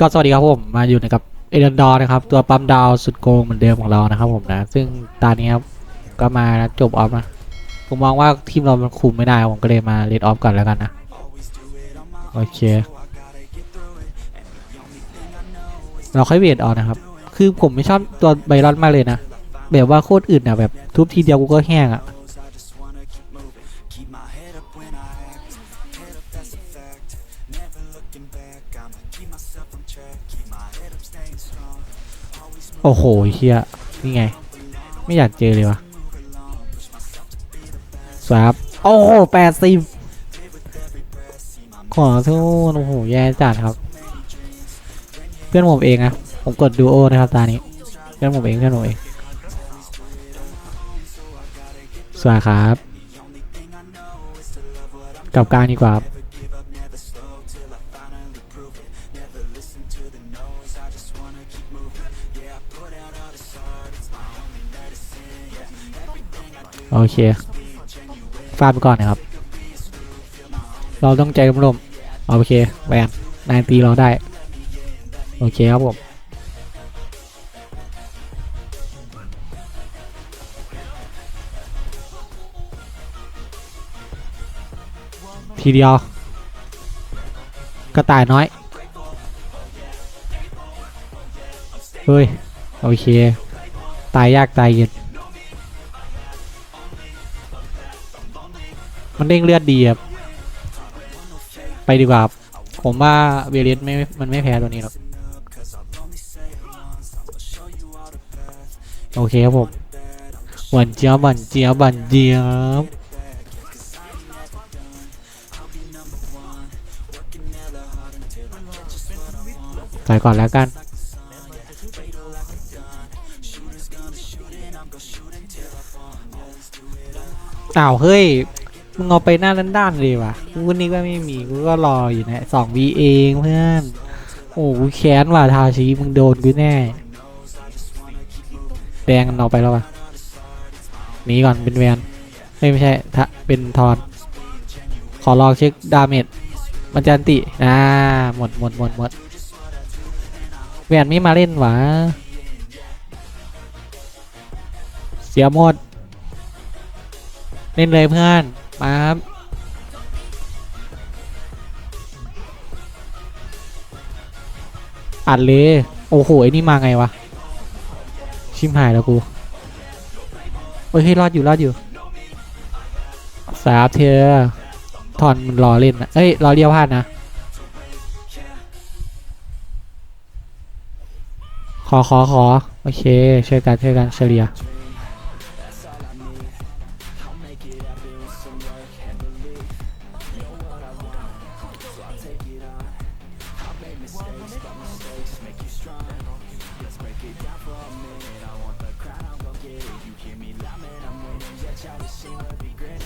ก็สวัสดีครับผมมาอยู่ในกับเอเดนดอร์นะครับ ตัวปั๊มดาวสุดโกงเหมือนเดิมของเรานะครับผมนะ ซึ่งตอนนี้ครับก็มาจบออฟนะ ผมมองว่าทีมเรามันคุมไม่ได้ ผมก็เลยมาเลดออฟก่อนแล้วกันนะ โอเค เราค่อยเวทเอานะครับ คือผมไม่ชอบตัวไบรอนมากเลยนะ แบบว่าโคตรอื่นอะแบบทุบทีเดียวกูก็แห้งอะ โอ้โหเฮียนี่ไง ไม่อยากเจอเลยวะสวับโอ้โหแปดสิบขอโทษโอ้โหแย่จัดครับ เพื่อนผมเองนะผมกดดูโอนะครับตานี้เพื่อนผมเองเพื่อนผมเองสวัสดีครับ กลับกางดีกว่า โอเคฟาดไปก่อนนะครับ เราต้องใจร่มๆโอเคแวนนายตีเราได้ โอเคครับผมทีเดียวกระต่ายน้อย เฮ้ย โอเค ตายยากตายเย็น มันเด้งเลือดดีครับไปดีกว่าผมว่าเวเลสไม่มันไม่แพ้ตัวนี้หรอกโอเคครับผมหวันเจี๊ยบหวันเจี๊ยบหวันเจี๊ยบใส่ก่อนแล้วกันอ้าวเฮ้ย มึงเอาไปหน้าด้านๆเลยว่ะกูนนี้ก็ไม่มีกูก็รออยู่นะสองวีเองเพื่อนโอ้กูแค้นว่ะทาชีมึงโดนกูแน่ แดงกันเอาไปแล้วว่ะหนีก่อนเป็นแวนเอ้ยไม่ใช่ทะเป็นทอน ขอลองเช็คดาเมจมันจะอันติอ่าหมดหมดหมดหมดแวนไม่มาเล่นหวะเสียหมด เล่นเลยเพื่อน มาครับอัดเลย โอ้โหไอ้นี่มาไงวะ ชิมหายแล้วกูโอ้ยเฮ้ยรอดอยู่รอดอยู่สาบเธอถอนมันรอเล่นนะเอ้ยรอเลี้ยวพลาดนะ ขอขอขอโอเคช่วยกันช่วยกันเฉลี่ย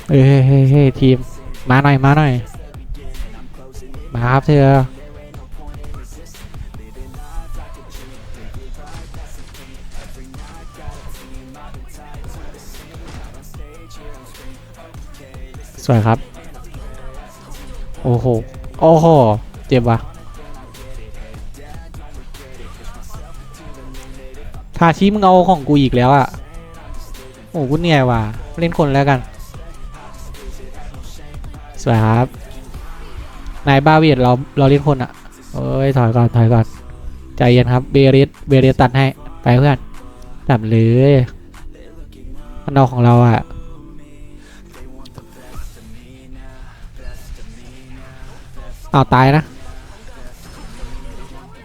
เฮ้ยเฮ้ยเฮ้ยเฮ้ยทีม มาหน่อย มาหน่อย มาครับเธอ สวยครับ โอ้โห โอ้โห เจ็บว่ะาชิมึงเอาของกูอีกแล้วอะโอ้กูเหนื่อยว่ะ เล่นคนแล้วกัน สวยครับ นายบาเวียดเราเราเล่นคนอะเอ้ยถอยก่อนถอยก่อน ใจเย็นครับ เบริสเบริสตัดให้ ไปเพื่อนตัดเลยมันเอาของเราอะเอาตายนะ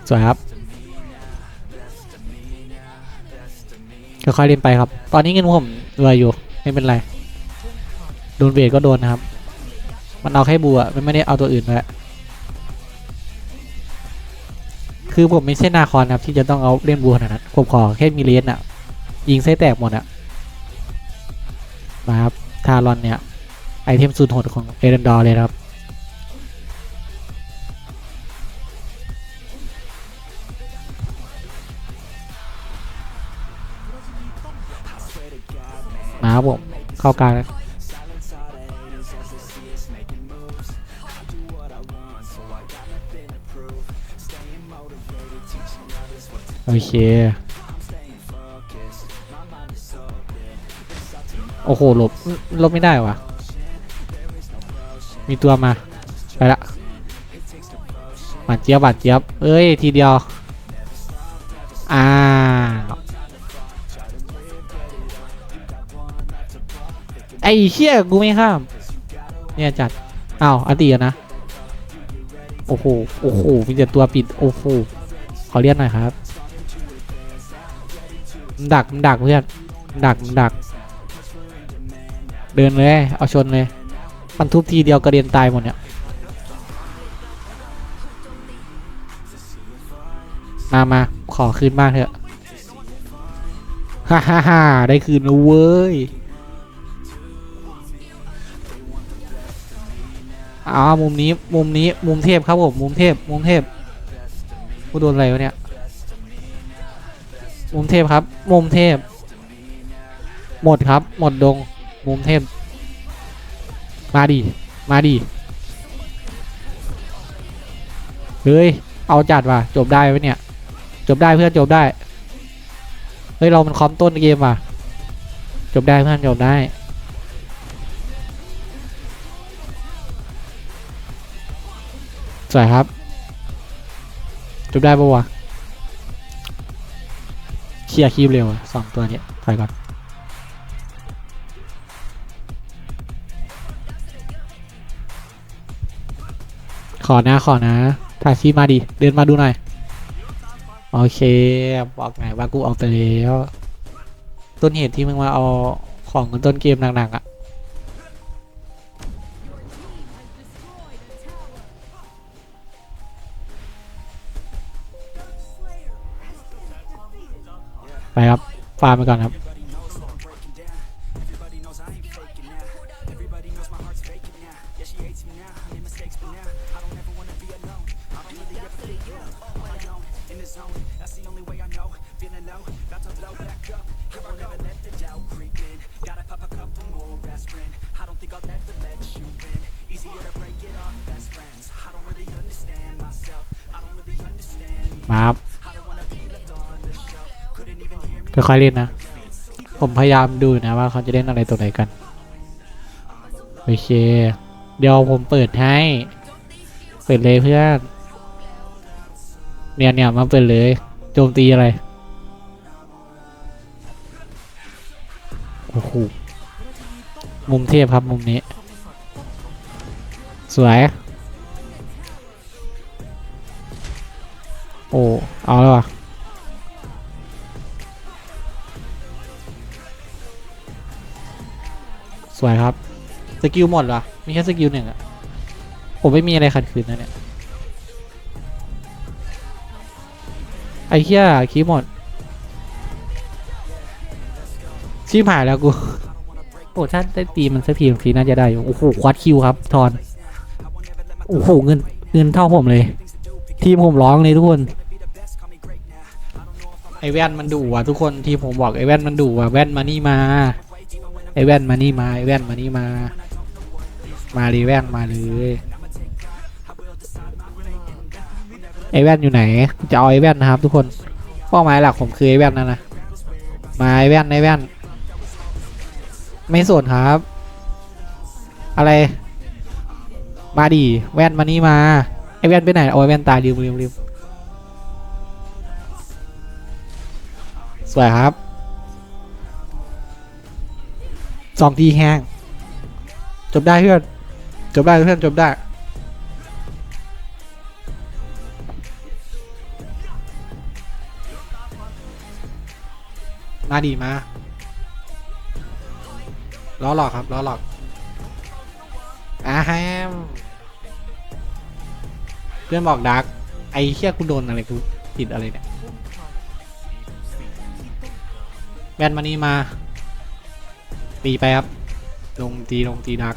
สวยครับ ค่อยๆเล่นไปครับ ตอนนี้เงินผมรวยอยู่ไม่เป็นไร โดนเวทก็โดนนะครับ มันเอาแค่บัวมันไม่ได้เอาตัวอื่นมาคือผมไม่ใช่นาคอนครับที่จะต้องเอาเล่นบัวขนาดนั้นผมขอแค่มีเลนอะยิงไส้แตกหมดอะมาครับทารอนเนี่ยไอเทมสุดโหดของเอเดนดอร์เลยครับ ครับผม เข้ากลางแล้ว Staying motivated โอเค โอ้โหหลบลบไม่ได้วะมีตัวมา ไปละบาดเจี๊ยบบาดเจี๊ยบ เอ้ย ทีเดียว อ่า ไอ้เชี่ยกูไม่ข้าม เนี่ยจัดอ้าวอันตีนะ โอ้โห โอ้โหมีแต่ตัวปิด โอ้โห ขอเรียกหน่อยครับมันดักมันดักเพื่อนมันดักมันดัก เดินเลย เอาชนเลย มันทุบทีเดียวกระเด็นตายหมดเนี่ยมามาขอคืนบ้างเถอะ ฮ่าฮ่าฮ่าได้คืนแล้วเว้ย อ๋อมุมนี้มุมนี้มุมเทพครับผมมุมเทพมุมเทพกูโดนอะไรวะเนี่ยมุมเทพครับ มุมเทพ หมดครับ หมดดง มุมเทพ มาดิมาดิเฮ้ย เอาจัดว่ะ จบได้ไหมเนี่ย จบได้เพื่อนจบได้ เฮ้ย เรามันคอมต้นเกมว่ะ จบได้เพื่อนจบได้ สวยครับ จุบได้ปะวะเคลียร์คีบเร็วสองตัวเนี้ยไปก่อนขอนะขอนะถ่ายคลิปมาดิเดินมาดูหน่อย โอเค บอกไงว่ากูเอาไปแล้ว ต้นเหตุที่มึงมาเอาของกันต้นเกมหนักๆอะ่ะาร์มไปก่อนครับ ค่อยๆเล่นนะ ผมพยายามดูนะว่าเขาจะเล่นอะไรตัวไหนกัน โอเค เดี๋ยวผมเปิดให้ เปิดเลยเพื่อนเนี่ยเนี่ยมาเปิดเลยโจมตีอะไร โอ้โห มุมเทพครับมุมนี้ สวย โอ้ เอาแล้วว่ะ สวยครับ สกิลหมดเหรอ มีแค่สกิลหนึ่งอะผมไม่มีอะไรขัดขืนนะเนี่ย ไอ้เหี้ยคีหมด ชิบหายแล้วกูโอ้ถ้าได้ตีมันสักทีบางทีน่าจะได้อยู่ โอ้โหควัดคิวครับ ทอน โอ้โหเงินเงินเท่าผมเลย ทีมผมร้องเลยทุกคนไอแว่นมันดุว่ะทุกคนทีมผมบอกไอแว่นมันดุว่ะแว่นมานี่มา ไอแว่นมานี่มาไอแว่นมานี่มา มาเลยแว่นมาเลยไอแว่นอยู่ไหนจะเอาไอแว่นนะครับ ทุกคนเป้าหมายหลักผมคือไอแว่นนั่นนะมาไอแว่นไอแว่น ไม่สนครับ อะไร มาดิแว่นมานี่มาไอแว่นไปไหนเอาไอแว่นตายลืมลืมลืมสวยครับ สองทีแห้งจบได้เพื่อน จบได้เพื่อนจบได้มาดีมาล้อหลอกครับล้อหลอกอาแฮมเพื่อนบอกดักไอ้เชี่ยกูโดนอะไรกูติดอะไรเนี่ยแบนมานี่มา มีไปครับ ลงตีลงตีดัก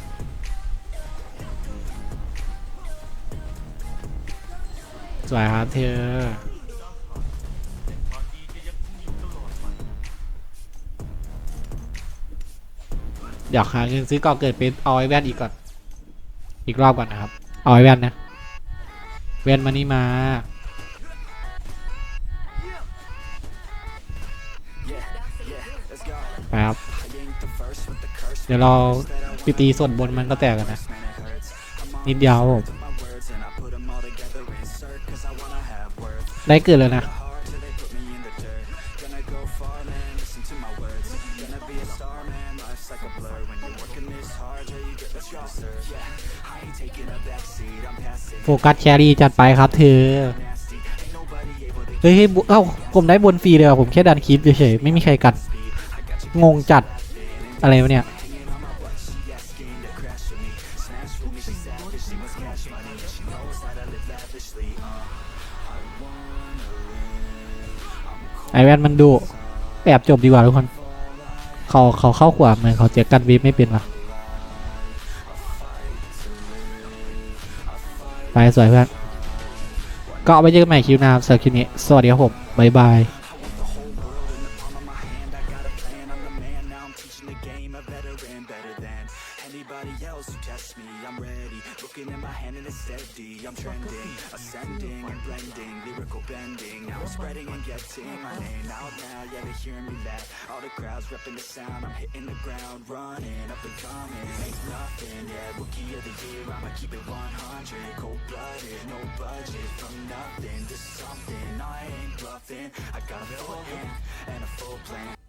สวยครับเธออยากหาเงินซื้อก่อเกิดเป็นเอาไอแว่นอีกก่อน อีกรอบก่อนนะครับ เอาไอแว่นนะ แว่นมานี่มาไปครับ เดี๋ยวเราไปตีส่วนบนมันก็แตกกันนะ นิดเดียวครับผมได้เกิดเลยนะโฟกัสแครี่จัดไปครับเธอ เฮ้ยเฮ้ยบุเอ้าผมได้บนฟรีเลยว่ะผมแค่ดันคลิปเฉยๆไม่มีใครกันงงจัด อะไรวะเนี่ยไอแวนมันดูแอบจบดีกว่าทุกคน เขาเขาเข้าขวาเหมือนเขาเจอกันวีฟไม่เป็นวะไปสวยเพื่อน ก็เอาไปเจอกันใหม่คลิวหน้าครับสำหรับคลิปนี้ สวัสดีครับผม บ๊ายบาย steady. Ascending and blending, lyrical bending. Now I'm spreading and getting my name out now. Yeah, they hearing me laugh. All the crowds repping the sound. I'm hitting the ground, running up and coming. Ain't nothing, yeah. Rookie of the year, I'ma keep it 100. Cold blooded, no budget, from nothing to something. I ain't bluffing. I got a full hand and a full plan.